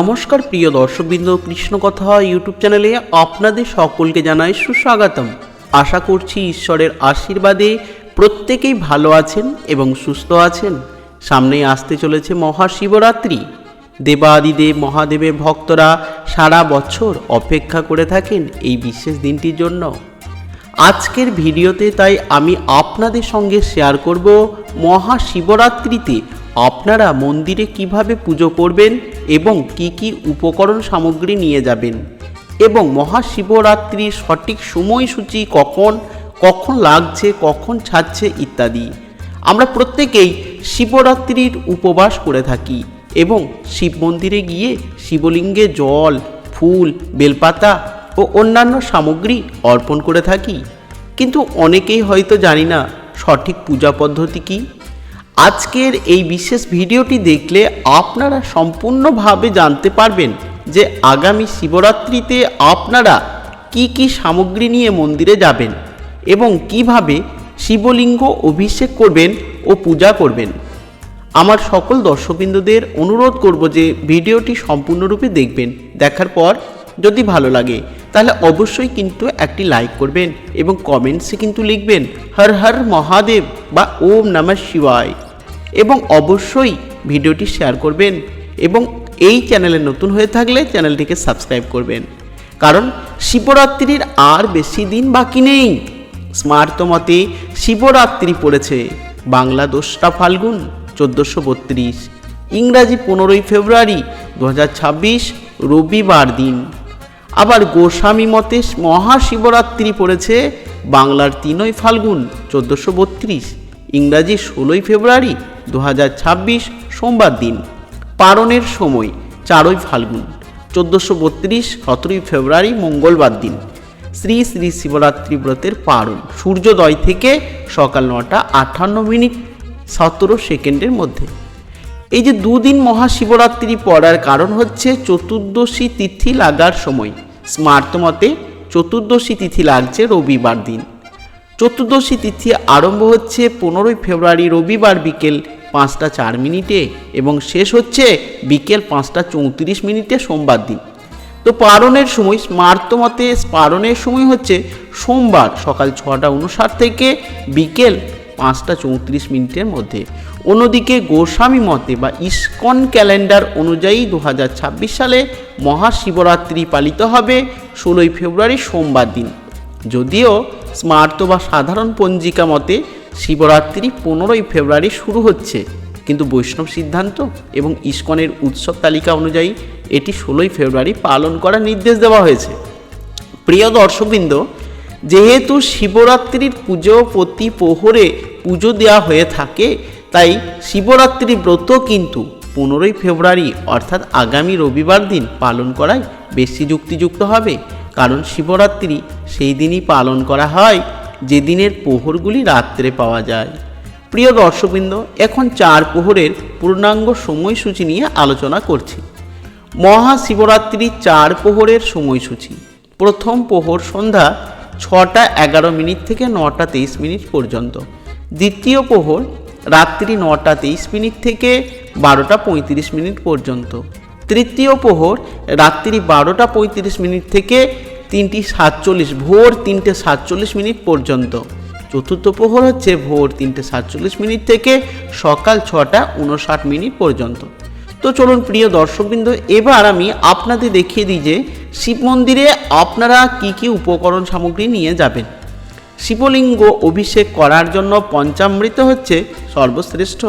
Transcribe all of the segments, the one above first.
নমস্কার, প্রিয় দর্শকবৃন্দ, কৃষ্ণকথা ইউটিউব চ্যানেলে আপনাদের সকলকে জানাই সুস্বাগতম। আশা করছি ঈশ্বরের আশীর্বাদে প্রত্যেকেই ভালো আছেন এবং সুস্থ আছেন। সামনেই আসতে চলেছে মহাশিবরাত্রি। দেবাদিদেব, মহাদেবের ভক্তরা সারা বছর অপেক্ষা করে থাকেন এই বিশেষ দিনটির জন্য। আজকের ভিডিওতে তাই আমি আপনাদের সঙ্গে শেয়ার করব মহাশিবরাত্রিতে আপনারা মন্দিরে কীভাবে পুজো করবেন এবং কি কি উপকরণ সামগ্রী নিয়ে যাবেন এবং মহাশিবরাত্রির সঠিক সময়সূচি কখন কখন লাগছে, কখন ছাড়ছে ইত্যাদি। আমরা প্রত্যেকেই শিবরাত্রির উপবাস করে থাকি এবং শিব মন্দিরে গিয়ে শিবলিঙ্গে জল, ফুল, বেলপাতা ও অন্যান্য সামগ্রী অর্পণ করে থাকি। কিন্তু অনেকেই হয়তো জানি না সঠিক পূজা পদ্ধতি কী। আজকের এই বিশেষ ভিডিওটি দেখলে আপনারা সম্পূর্ণভাবে জানতে পারবেন যে আগামী শিবরাত্রিতে আপনারা কি কি সামগ্রী নিয়ে মন্দিরে যাবেন এবং কীভাবে শিবলিঙ্গ অভিষেক করবেন ও পূজা করবেন। আমার সকল দর্শকবৃন্দদের অনুরোধ করব যে ভিডিওটি সম্পূর্ণরূপে দেখবেন। দেখার পর যদি ভালো লাগে, তাহলে অবশ্যই কিন্তু একটি লাইক করবেন এবং কমেন্টসে কিন্তু লিখবেন, হর হর মহাদেব বা ওম নমঃ শিবায়। এবং অবশ্যই ভিডিওটি শেয়ার করবেন এবং এই চ্যানেলে নতুন হয়ে থাকলে চ্যানেলটিকে সাবস্ক্রাইব করবেন। কারণ শিবরাত্রির আর বেশি দিন বাকি নেই। স্মার্ত মতে শিবরাত্রি পড়েছে। বাংলা দোসরা ফাল্গুন, চোদ্দোশো বত্রিশ। ইংরাজি পনেরোই ফেব্রুয়ারি দু হাজার ছাব্বিশ, রবিবার দিন। আবার গোস্বামী মতে মহাশিবরাত্রি পড়েছে বাংলার তিনই ফাল্গুন, চোদ্দোশো বত্রিশ। ইংরাজি ষোলোই ফেব্রুয়ারি দু হাজার ছাব্বিশ সোমবার দিন। পারণের সময়, চারই ফাল্গুন, চোদ্দোশো বত্রিশ, সতেরোই ফেব্রুয়ারি, মঙ্গলবার দিন। শ্রী শ্রী শিবরাত্রি ব্রতের পারণ, সূর্যোদয় থেকে সকাল নটা আটান্ন মিনিট সতেরো সেকেন্ডের মধ্যে। এই যে দুদিন মহাশিবরাত্রি পড়ার কারণ হচ্ছে চতুর্দশী তিথি লাগার সময়। স্মার্ত মতে, চতুর্দশী তিথি লাগছে রবিবার দিন। চতুর্দশী তিথি আরম্ভ হচ্ছে পনেরোই ফেব্রুয়ারি রবিবার বিকেল পাঁচটা চার মিনিটে এবং শেষ হচ্ছে বিকেল পাঁচটা চৌত্রিশ মিনিটে সোমবার দিন। তো পারণের সময় স্মার্ত মতে পারণের সময় হচ্ছে সোমবার সকাল ছটা উনষাট থেকে বিকেল পাঁচটা চৌত্রিশ মিনিটের মধ্যে। অন্যদিকে গোস্বামী মতে বা ইস্কন ক্যালেন্ডার অনুযায়ী দু হাজার ছাব্বিশ সালে মহাশিবরাত্রি পালিত হবে ষোলোই ফেব্রুয়ারি সোমবার দিন। যদিও স্মার্ত বা সাধারণ পঞ্জিকা মতে শিবরাত্রি পনেরোই ফেব্রুয়ারি শুরু হচ্ছে। কিন্তু বৈষ্ণব সিদ্ধান্ত এবং ইস্কনের উৎসব তালিকা অনুযায়ী এটি ষোলোই ফেব্রুয়ারি পালন করার নির্দেশ দেওয়া হয়েছে। প্রিয় দর্শকবৃন্দ, যেহেতু শিবরাত্রির পুজো প্রতি প্রহরে পুজো দেওয়া হয়ে থাকে, তাই শিবরাত্রি ব্রত কিন্তু পনেরোই ফেব্রুয়ারি অর্থাৎ আগামী রবিবার দিন পালন করাই বেশি যুক্তিযুক্ত হবে। কারণ শিবরাত্রি সেই দিনই পালন করা হয় যেদিনের প্রহরগুলি রাত্রে পাওয়া যায়। প্রিয় দর্শকবৃন্দ, এখন চার প্রহরের পূর্ণাঙ্গ সময়সূচি নিয়ে আলোচনা করছি। মহাশিবরাত্রি চার প্রহরের সময়সূচি। প্রথম প্রহর সন্ধ্যা ছটা এগারো মিনিট থেকে নটা তেইশ মিনিট পর্যন্ত। দ্বিতীয় প্রহর রাত্রি নটা তেইশ মিনিট থেকে বারোটা পঁয়ত্রিশ মিনিট পর্যন্ত। তৃতীয় প্রহর রাত্রি বারোটা পঁয়ত্রিশ মিনিট থেকে তিনটি সাতচল্লিশ, ভোর তিনটে সাতচল্লিশ মিনিট পর্যন্ত। চতুর্থ প্রহর হচ্ছে ভোর তিনটে সাতচল্লিশ মিনিট থেকে সকাল ছটা উনষাট মিনিট পর্যন্ত। তো চলুন প্রিয় দর্শকবৃন্দ, এবার আমি আপনাদের দেখিয়ে দিই যে শিব মন্দিরে আপনারা কি কি উপকরণ সামগ্রী নিয়ে যাবেন। শিবলিঙ্গ অভিষেক করার জন্য পঞ্চামৃত হচ্ছে সর্বশ্রেষ্ঠ।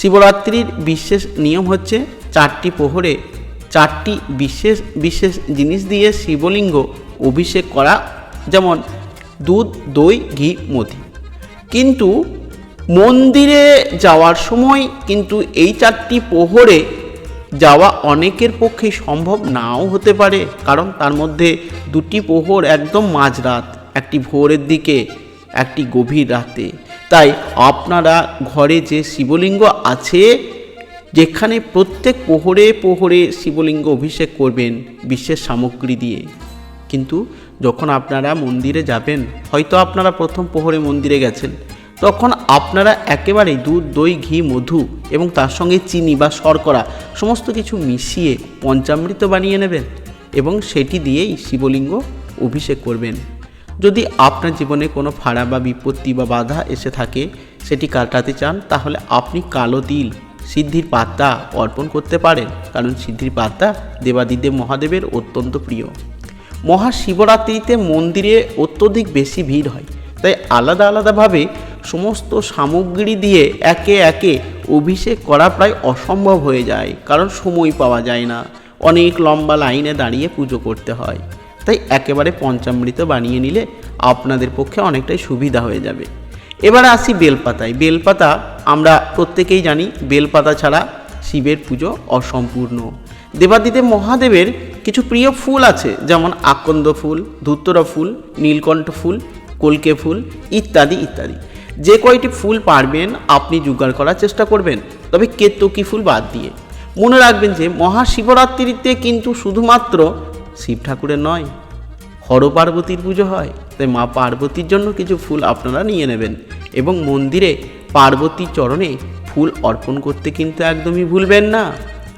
শিবরাত্রির বিশেষ নিয়ম হচ্ছে চারটি প্রহরে চারটি বিশেষ বিশেষ জিনিস দিয়ে শিবলিঙ্গ অভিষেক করা, যেমন দুধ, দই, ঘি মধি কিন্তু মন্দিরে যাওয়ার সময় কিন্তু এই চারটি প্রহরে যাওয়া অনেকের পক্ষে সম্ভব নাও হতে পারে, কারণ তার মধ্যে দুটি প্রহর একদম মাঝরাত, একটি ভোরের দিকে, একটি গভীর রাতে। তাই আপনারা ঘরে যে শিবলিঙ্গ আছে যেখানে প্রত্যেক প্রহরে প্রহরে শিবলিঙ্গ অভিষেক করবেন বিশেষ সামগ্রী দিয়ে। কিন্তু যখন আপনারা মন্দিরে যাবেন, হয়তো আপনারা প্রথম প্রহরে মন্দিরে গেছেন, তখন আপনারা একেবারেই দুধ, দই, ঘি, মধু এবং তার সঙ্গে চিনি বা শর্করা সমস্ত কিছু মিশিয়ে পঞ্চামৃত বানিয়ে নেবেন এবং সেটি দিয়েই শিবলিঙ্গ অভিষেক করবেন। যদি আপনার জীবনে কোনো ফাড়া বা বিপত্তি বা বাধা এসে থাকে, সেটি কাটাতে চান, তাহলে আপনি কালো তিল সিদ্ধির পাতা অর্পণ করতে পারেন, কারণ সিদ্ধির পাতা দেবাদিদেব মহাদেবের অত্যন্ত প্রিয়। মহাশিবরাত্রিতে মন্দিরে অত্যধিক বেশি ভিড় হয়, তাই আলাদা আলাদাভাবে সমস্ত সামগ্রী দিয়ে একে একে অভিষেক করা প্রায় অসম্ভব হয়ে যায়, কারণ সময় পাওয়া যায় না। অনেক লম্বা লাইনে দাঁড়িয়ে পুজো করতে হয়, তাই একেবারে পঞ্চামৃত বানিয়ে নিলে আপনাদের পক্ষে অনেকটাই সুবিধা হয়ে যাবে। এবারে আসি বেলপাতায়। বেলপাতা আমরা প্রত্যেকেই জানি বেলপাতা ছাড়া শিবের পুজো অসম্পূর্ণ। দেবাদিদেব মহাদেবের কিছু প্রিয় ফুল আছে, যেমন আকন্দ ফুল ধুত্তরা ফুল, নীলকণ্ঠ ফুল, কলকে ফুল ইত্যাদি ইত্যাদি। যে কয়টি ফুল পারবেন, আপনি জোগাড় করার চেষ্টা করবেন। তবে কেতকী ফুল বাদ দিয়ে। মনে রাখবেন যে মহাশিবরাত্রিতে কিন্তু শুধুমাত্র শিব ঠাকুরের নয় হর পার্বতীর পুজো হয়। তাই মা পার্বতীর জন্য কিছু ফুল আপনারা নিয়ে নেবেন এবং মন্দিরে পার্বতীর চরণে ফুল অর্পণ করতে কিন্তু একদমই ভুলবেন না।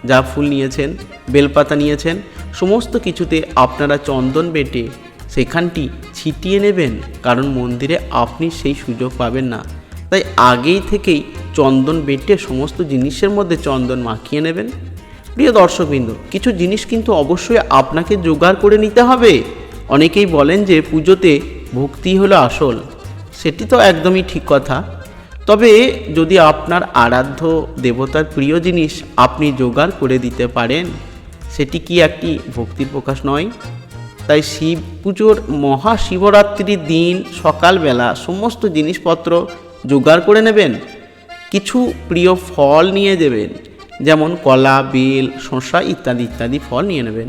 যা ফুল নিয়েছেন, বেলপাতা নিয়েছেন, সমস্ত কিছুতে আপনারা চন্দন বেটে সেখানটি ছিটিয়ে নেবেন, কারণ মন্দিরে আপনি সেই সুযোগ পাবেন না। তাই আগেই থেকেই চন্দন বেটে সমস্ত জিনিসের মধ্যে চন্দন মাখিয়ে নেবেন। প্রিয় দর্শকবৃন্দ, কিছু জিনিস কিন্তু অবশ্যই আপনাকে জোগাড় করে নিতে হবে। অনেকেই বলেন যে পুজোতে ভক্তি হলো আসল। সেটি তো একদমই ঠিক কথা। তবে যদি আপনার আরাধ্য দেবতার প্রিয় জিনিস আপনি জোগাড় করে দিতে পারেন, সেটি কি একটি ভক্তির প্রকাশ নয়? তাই শিব পুজোর মহাশিবরাত্রির দিন সকালবেলা সমস্ত জিনিসপত্র জোগাড় করে নেবেন। কিছু প্রিয় ফল নিয়ে দেবেন, যেমন কলা, বেল, শসা ইত্যাদি ইত্যাদি ফল নিয়ে নেবেন।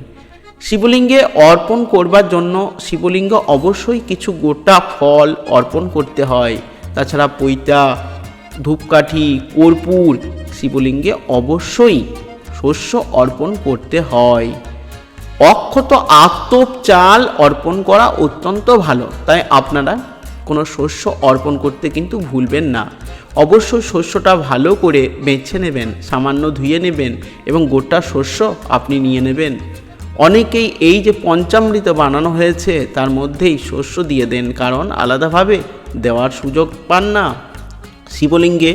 শিবলিঙ্গে অর্পণ করবার জন্য শিবলিঙ্গ অবশ্যই কিছু গোটা ফল অর্পণ করতে হয়। তাছাড়া পৈতা, ধূপকাঠি, কর্পূর শিবলিঙ্গে অবশ্যই শস্য অর্পণ করতে হয়। অক্ষত আতপ চাল অর্পণ করা অত্যন্ত ভালো। তাই আপনারা কোনো শস্য অর্পণ করতে কিন্তু ভুলবেন না। অবশ্যই শস্যটা ভালো করে বেছে নেবেন, সামান্য ধুয়ে নেবেন এবং গোটা শস্য আপনি নিয়ে নেবেন। অনেকেই এই যে পঞ্চামৃত বানানো হয়েছে, তার মধ্যেই শস্য দিয়ে দেন। কারণ আলাদাভাবে দেওয়ার সুযোগ পান না। শিবলিঙ্গে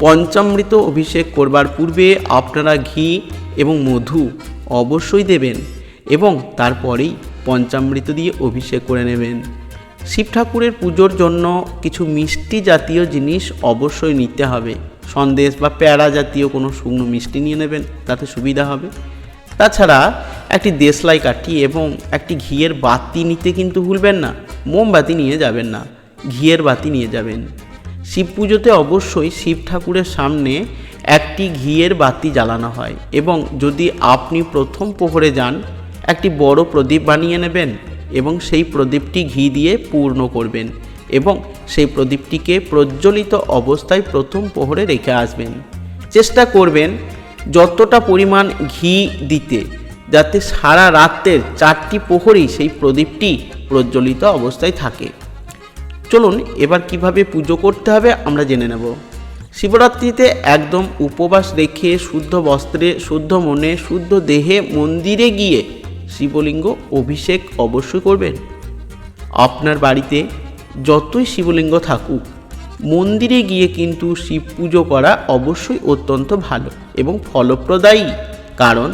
পঞ্চামৃত অভিষেক করবার পূর্বে আপনারা ঘি এবং মধু অবশ্যই দেবেন এবং তারপরেই পঞ্চামৃত দিয়ে অভিষেক করে নেবেন। শিব ঠাকুরের পুজোর জন্য কিছু মিষ্টি জাতীয় জিনিস অবশ্যই নিতে হবে। সন্দেশ বা প্যাড়া জাতীয় কোনো শুকনো মিষ্টি নিয়ে নেবেন, তাতে সুবিধা হবে। তাছাড়া একটি দেশলাই কাঠি এবং একটি ঘিয়ের বাতি নিতে কিন্তু ভুলবেন না, মোমবাতি নিয়ে যাবেন না। ঘিয়ের বাতি নিয়ে যাবেন। শিব পুজোতে অবশ্যই শিব ঠাকুরের সামনে একটি ঘিয়ের বাতি জ্বালানো হয় এবং যদি আপনি প্রথম প্রহরে যান, একটি বড় প্রদীপ বানিয়ে নেবেন এবং সেই প্রদীপটি ঘি দিয়ে পূর্ণ করবেন এবং সেই প্রদীপটিকে প্রজ্বলিত অবস্থায় প্রথম প্রহরে রেখে আসবেন। চেষ্টা করবেন যতটা পরিমাণ ঘি দিতে, যাতে সারা রাতের চারটি প্রহরেই সেই প্রদীপটি প্রজ্বলিত অবস্থায় থাকে। চলুন এবার কীভাবে পুজো করতে হবে আমরা জেনে নেব। শিবরাত্রিতে একদম উপবাস রেখে শুদ্ধ বস্ত্রে, শুদ্ধ মনে, শুদ্ধ দেহে মন্দিরে গিয়ে শিবলিঙ্গ অভিষেক অবশ্যই করবেন। আপনার বাড়িতে যতই শিবলিঙ্গ থাকুক, মন্দিরে গিয়ে কিন্তু শিব পুজো করা অবশ্যই অত্যন্ত ভালো এবং ফলপ্রদায়ী। কারণ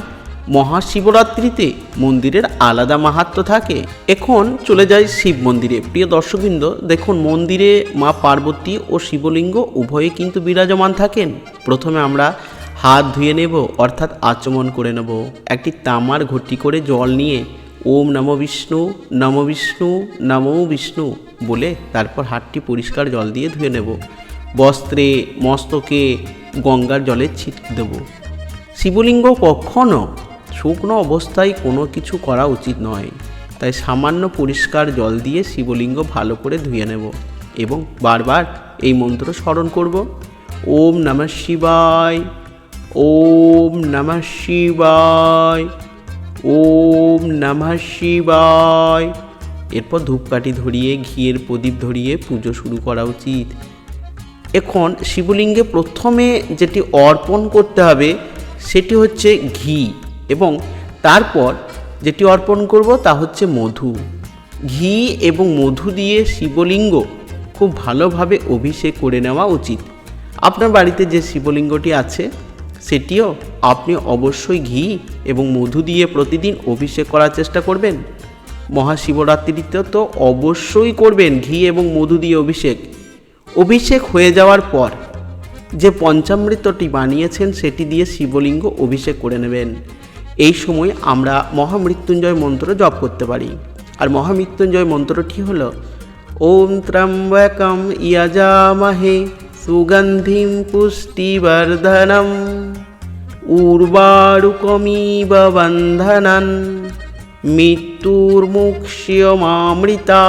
মহাশিবরাত্রিতে মন্দিরের আলাদা মাহাত্ম থাকে। এখন চলে যায় শিব মন্দিরে। প্রিয় দর্শকবৃন্দ, দেখুন মন্দিরে মা পার্বতী ও শিবলিঙ্গ উভয়ে কিন্তু বিরাজমান থাকেন। প্রথমে আমরা হাত ধুয়ে নেব, অর্থাৎ আচমন করে নেব। একটি তামার ঘটি করে জল নিয়ে ওম নম বিষ্ণু নম বিষ্ণু, নমো বিষ্ণু বলে তারপর হাতটি পরিষ্কার জল দিয়ে ধুয়ে নেব। বস্ত্রে, মস্তকে গঙ্গার জলে ছিট দেব। শিবলিঙ্গ কখনো শুকনো অবস্থায় কোনো কিছু করা উচিত নয়। তাই সামান্য পরিষ্কার জল দিয়ে শিবলিঙ্গ ভালো করে ধুয়ে নেব এবং বারবার এই মন্ত্র স্মরণ করব। ওম নমঃ শিবায়, ওম নমঃ শিবায়, ওম নমঃ শিবায়। এরপর ধূপকাঠি ধরিয়ে, ঘিয়ের প্রদীপ ধরিয়ে পুজো শুরু করা উচিত। এখন শিবলিঙ্গে প্রথমে যেটি অর্পণ করতে হবে সেটি হচ্ছে ঘি। এবং তারপর যেটি অর্পণ করব তা হচ্ছে মধু। ঘি এবং মধু দিয়ে শিবলিঙ্গ খুব ভালোভাবে অভিষেক করে নেওয়া উচিত। আপনার বাড়িতে যে শিবলিঙ্গটি আছে, সেটিও আপনি অবশ্যই ঘি এবং মধু দিয়ে প্রতিদিন অভিষেক করার চেষ্টা করবেন। মহাশিবরাত্রিতে তো অবশ্যই করবেন ঘি এবং মধু দিয়ে অভিষেক। অভিষেক হয়ে যাওয়ার পর যে পঞ্চামৃতটি বানিয়েছেন, সেটি দিয়ে শিবলিঙ্গ অভিষেক করে নেবেন। এই সময় আমরা মহামৃত্যুঞ্জয় মন্ত্র জপ করতে পারি। আর মহামৃত্যুঞ্জয় মন্ত্রটি হল, ওম ত্রম্বকম ইয়াজামহে সুগন্ধিম পুষ্টিবর্ধনম উর্বারুকমিব বন্ধনান মৃত্যুর্মুক্ষ্যমামৃতা।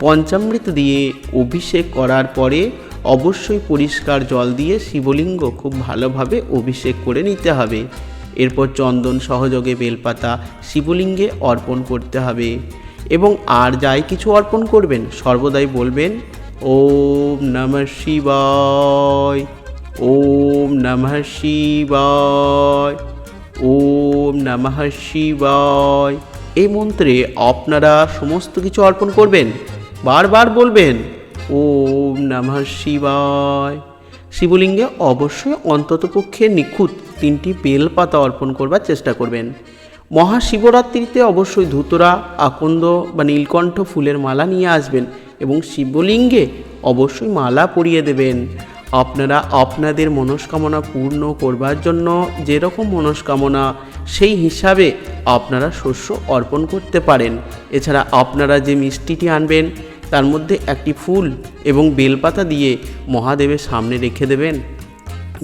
পঞ্চামৃত দিয়ে অভিষেক করার পরে অবশ্যই পরিষ্কার জল দিয়ে শিবলিঙ্গ খুব ভালোভাবে অভিষেক করে নিতে হবে। এরপর চন্দন সহযোগে বেলপাতা শিবলিঙ্গে অর্পণ করতে হবে। এবং আর যাই কিছু অর্পণ করবেন, সর্বদাই বলবেন, ওম নমঃ শিবায়, ওম নমঃ শিবায়, ওম নমঃ শিবায়। এই মন্ত্রে আপনারা সমস্ত কিছু অর্পণ করবেন। বারবার বলবেন, ওম নমঃ শিবায়। শিবলিঙ্গে অবশ্যই অন্ততপক্ষে নিখুঁত তিনটি বেলপাতা অর্পণ করবার চেষ্টা করবেন। মহাশিবরাত্রিতে অবশ্যই ধুতরা, আকন্দ বা নীলকণ্ঠ ফুলের মালা নিয়ে আসবেন এবং শিবলিঙ্গে অবশ্যই মালা পরিয়ে দেবেন। আপনারা আপনাদের মনস্কামনা পূর্ণ করবার জন্য যেরকম মনস্কামনা, সেই হিসাবে আপনারা শস্য অর্পণ করতে পারেন। এছাড়া আপনারা যে মিষ্টিটি আনবেন তার মধ্যে একটি ফুল এবং বেলপাতা দিয়ে মহাদেবের সামনে রেখে দেবেন।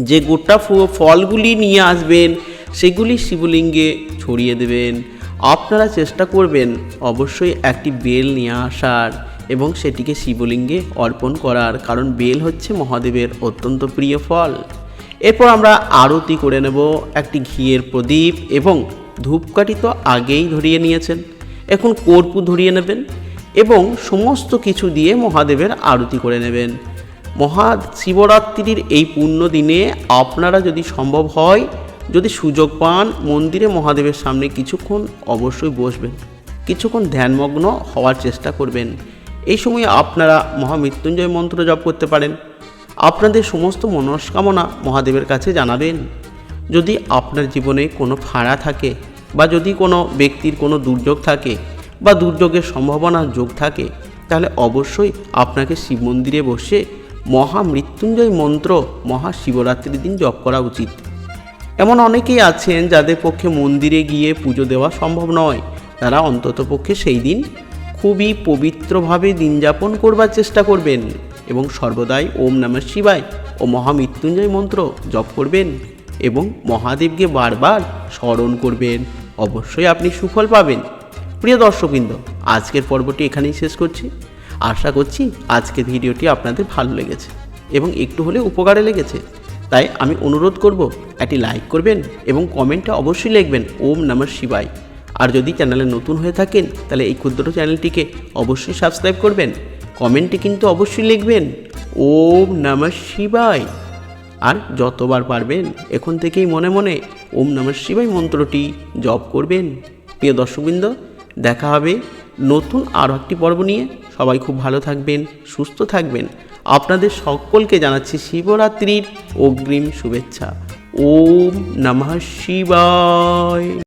যে গোটা ফলগুলি নিয়ে আসবেন, সেগুলি শিবলিঙ্গে ছড়িয়ে দেবেন। আপনারা চেষ্টা করবেন অবশ্যই একটি বেল নিয়ে আসার এবং সেটিকে শিবলিঙ্গে অর্পণ করার, কারণ বেল হচ্ছে মহাদেবের অত্যন্ত প্রিয় ফল। এরপর আমরা আরতি করে নেব, একটি ঘিয়ের প্রদীপ এবং ধূপকাঠি তো আগেই ধরিয়ে নিয়েছেন। এখন কর্পূর ধরিয়ে নেবেন। এবং সমস্ত কিছু দিয়ে মহাদেবের আরতি করে নেবেন। মহা শিবরাত্রির এই পূর্ণ দিনে আপনারা যদি সম্ভব হয়, যদি সুযোগ পান, মন্দিরে মহাদেবের সামনে কিছুক্ষণ অবশ্যই বসবেন। কিছুক্ষণ ধ্যানমগ্ন হওয়ার চেষ্টা করবেন। এই সময় আপনারা মহামৃত্যুঞ্জয় মন্ত্র জপ করতে পারেন। আপনাদের সমস্ত মনস্কামনা মহাদেবের কাছে জানাবেন। যদি আপনার জীবনে কোনো ফাঁড়া থাকে বা যদি কোনো ব্যক্তির কোনো দুর্যোগ থাকে বা দুর্যোগের সম্ভাবনা যোগ থাকে, তাহলে অবশ্যই আপনাকে শিব মন্দিরে বসে মহামৃত্যুঞ্জয় মন্ত্র মহা শিবরাত্রির দিন জপ করা উচিত। এমন অনেকেই আছেন যাদের পক্ষে মন্দিরে গিয়ে পুজো দেওয়া সম্ভব নয়। তারা অন্ততপক্ষে সেই দিন খুবই পবিত্রভাবে দিন যাপন করবার চেষ্টা করবেন এবং সর্বদাই ওম নমঃ শিবায় ও মহামৃত্যুঞ্জয় মন্ত্র জপ করবেন এবং মহাদেবকে বারবার স্মরণ করবেন। অবশ্যই আপনি সুফল পাবেন। প্রিয় দর্শকবৃন্দ, আজকের পর্বটি এখানেই শেষ করছি। আশা করছি আজকের ভিডিওটি আপনাদের ভালো লেগেছে এবং একটু হলে উপকারে লেগেছে। তাই আমি অনুরোধ করব, একটি লাইক করবেন এবং কমেন্টে অবশ্যই লিখবেন, ওম নমঃ শিবায়। আর যদি চ্যানেলে নতুন হয়ে থাকেন, তাহলে এই ক্ষুদ্র চ্যানেলটিকে অবশ্যই সাবস্ক্রাইব করবেন। কমেন্টে কিন্তু অবশ্যই লিখবেন, ওম নমঃ শিবায়। আর যতবার পারবেন, এখন থেকেই মনে মনে ওম নমঃ শিবায় মন্ত্রটি জপ করবেন। প্রিয় দর্শকবৃন্দ দেখা হবে নতুন আরও একটি পর্ব নিয়ে। সবাই খুব ভালো থাকবেন, সুস্থ থাকবেন। আপনাদের সকলকে জানাচ্ছি শিবরাত্রির অগ্রিম শুভেচ্ছা। ওম নমঃ শিবায়।